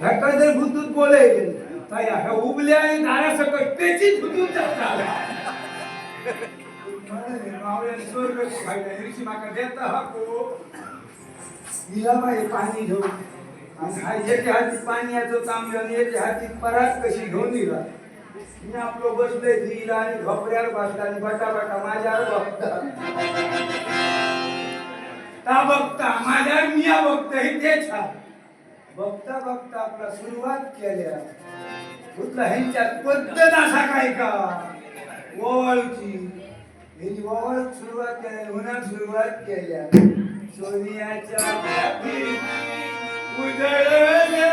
ह्या कधी भुतूत बोले ताया ह्या उबल्या आणि दारासकट त्याची भुतूत जातात. स्वर्ग खायला ऋषी माका देता हा को बाई पाणी घेऊन आणि हा याच्या हाती पाण्याचं तांब्या आणि याच्या हाती परात कशी घेऊन दिला मी आपलं बसलंय दिला आणि घोपऱ्यावर बसला आणि बटा बटा माझ्यावर बघता ता बघता माझ्यावर मिया बघता हे तेच हा बघता बघता आपला सुरुवात केल्या. कुठला ह्यांच्यात पद्धत असा काय का? ओवाळची ह्यांनी ओवाळ सुरुवात केल्या होणार सुरुवात केल्या. सोनियाच्या पाठी उजळल्या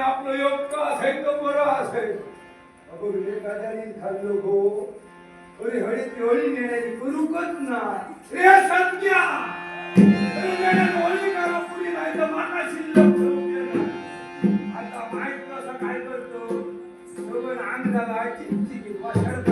ને આપનો યોગ કા છે તો મરા છે. અગર વિવેકાચાર્ય ખાલી લોકો ઓરી હળી ત્યોળી ને ગુરુ કદના એ સંજ્ઞા એ મેને ઓલી કરો પૂરી નહીં તો માતા શિલ્લમ આ તો માઈક તો સકાય કરતો તો પણ આંગના બાકી ચીકી પાછળ